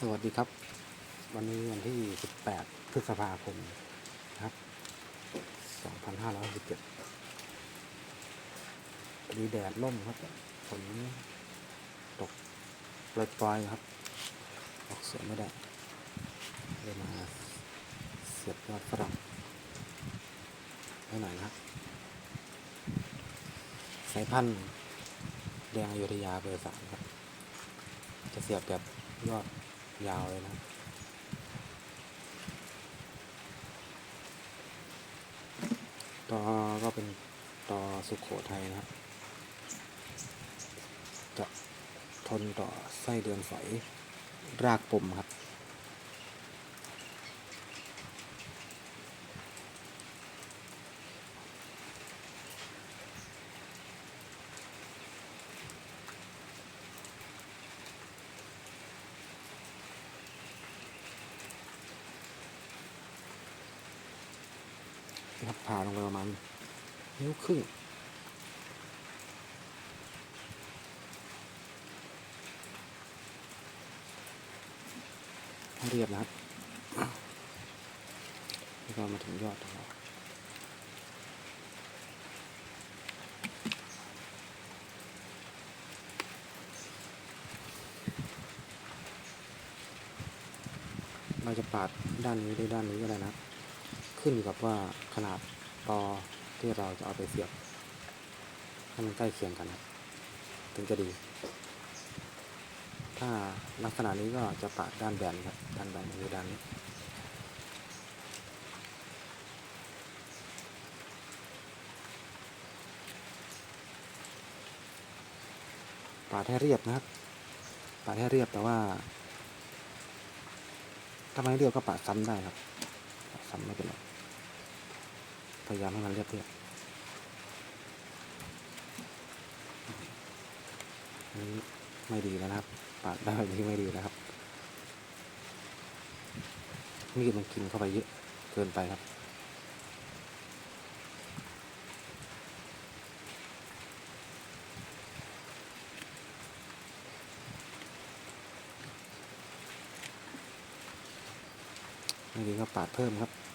สวัสดีครับ วันนี้วันที่ 18 พฤษภาคมนะครับ 2567ดีแดดล่มครับฝนตกปล่อยๆครับ ออกเสียงไม่ได้เลยมาเสียบยอดฝรั่งให้หน่อยนะครับ สายพันธุ์แดงอยุธยาเบอร์สามครับ จะเสียบแบบยอด ยาวเลยนะต่อก็เป็นต่อสุขโขทัยนะครับ จะทนต่อไส้เดือนฝอยรากปมครับ นะครับผ่าลงไปประมาณนิ้วครึ่งเรียบนะครับแล้วก็มาถึงยอดของเราเราจะปาดด้านนี้ด้วยด้านนี้ก็ได้นะครับ ขึ้นอยู่กับว่าขนาดตอที่เราจะเอาไปเสียบให้มันใกล้เคียงกันครับถึงจะดี ถ้าลักษณะนี้ก็จะปาดด้านแบนครับด้านแบนคือด้านนี้ปาดให้เรียบนะครับปาดให้เรียบแต่ว่าถ้าไม่เรียบก็ปาดซ้ำได้ครับซ้ำไม่เป็นไร พยายามให้มันเรียบเรียบนี้ไม่ดีแล้วนะครับปาดได้แบบนี้ไม่ดีนะครับ มีดมันกินเข้าไปเยอะเกินไปครับไม่ดีก็ปาดเพิ่มครับ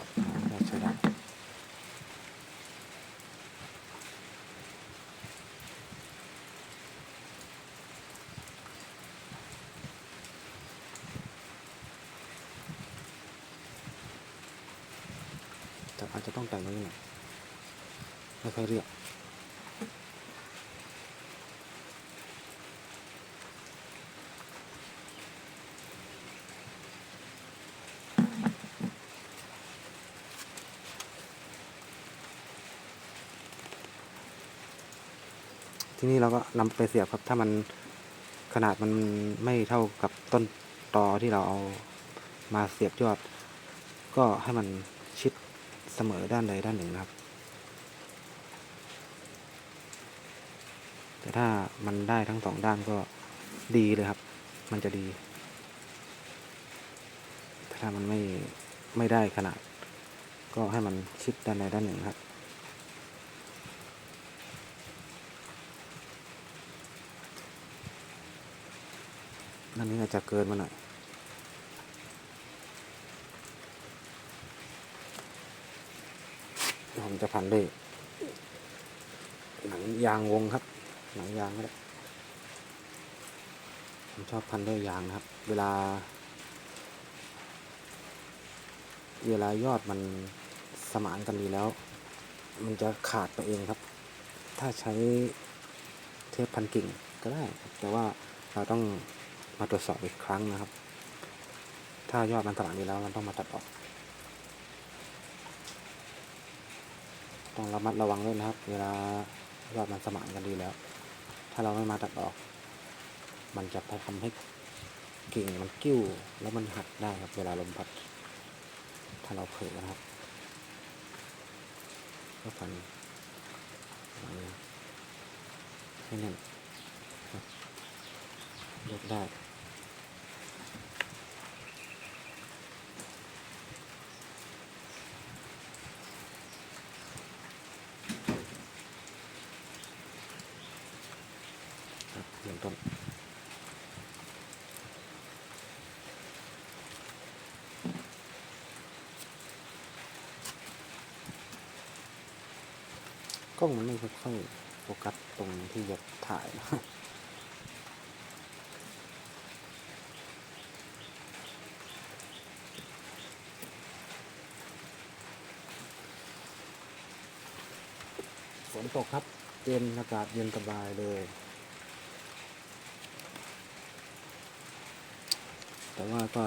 ก็ได้ใช้ได้แต่อาจจะต้องแต่งนิดหน่อยไม่ค่อยเรียบ ที่นี่เราก็นำไปเสียบครับ ถ้ามันขนาดมันไม่เท่ากับต้นตอที่เราเอามาเสียบยอด ก็ให้มันชิดเสมอด้านใดด้านหนึ่งนะครับ แต่ถ้ามันได้ทั้งสองด้านก็ดีเลยครับ มันจะดีแต่ถ้ามันไม่ไม่ได้ขนาด ก็ให้มันชิดด้านใดด้านหนึ่งครับ นั่นนี้อาจจะเกินมาหน่อยผมจะพันด้วยหนังยางวงครับ หนังยางก็ได้ผมชอบพันด้วยยางนะครับ เวลา เวลายอดมันสมานกันดีแล้ว มันจะขาดไปเองครับ ถ้าใช้เทปพันกิ่งก็ได้ แต่ว่าเราต้อง มาตรวจสอบอีกครั้งนะครับ ถ้ายอดมันสมานดีแล้วมันต้องมาตัดออก ต้องระมัดระวังด้วยนะครับ เวลายอดมันสมานกันดีแล้ว ถ้าเราไม่มาตัดออก มันจะทำให้กิ่งมันกิ้วแล้วมันหักได้ครับ เวลาลมพัด ถ้าเราเผลอนะครับก็พันให้แน่นลือกได้ ครับเบื้องต้นกล้องมันไม่ค่อยโฟกัสตรงที่จะถ่ายนะฝนตกครับเย็นอากาศเย็นสบายเลย แต่ว่าก็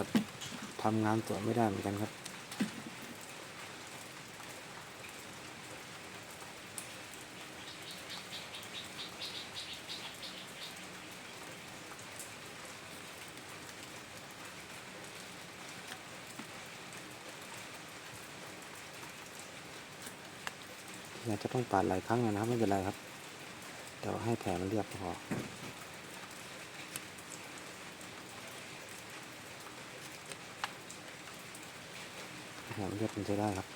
ทำงานสวนไม่ได้เหมือนกันครับ อากจะต้องปาดหลายครั้งนะครับ ไม่เป็นไรครับแต่ว่าให้แผลมันเรียบพอ แผลมันเรียบมันจะได้ครับ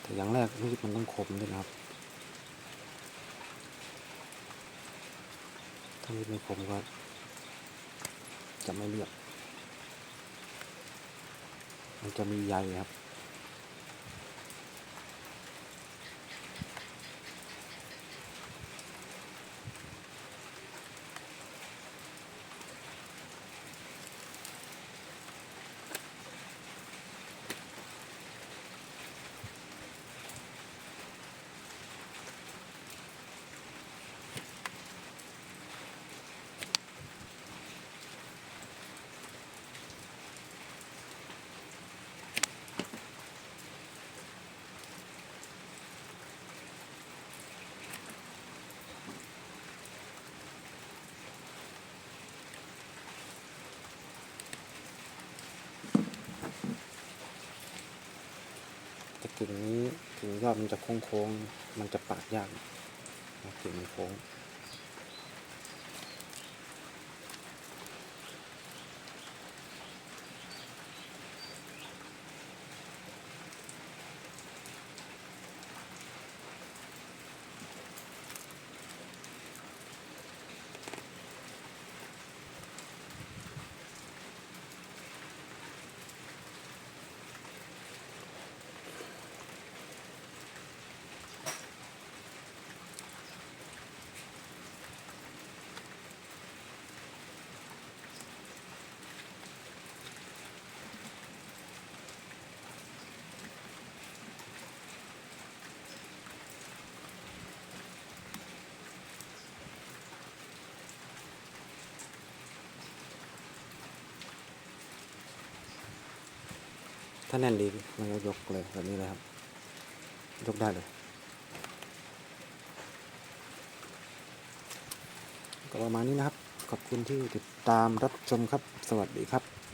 แต่อย่างแรกมีดมันต้องคมด้วยนะครับ ถ้ามีไม่คมก็จะไม่เรียบมันจะมีใยครับ กิ่งนี้กิ่งยอดมันจะโค้งๆ มันจะปาดยากกิ่งโค้ง ถ้าแน่นดีมันก็ยกเลยแบบนี้เลยครับ ยกได้เลย ก็ประมาณนี้นะครับ ขอบคุณที่ติดตามรับชมครับ สวัสดีครับ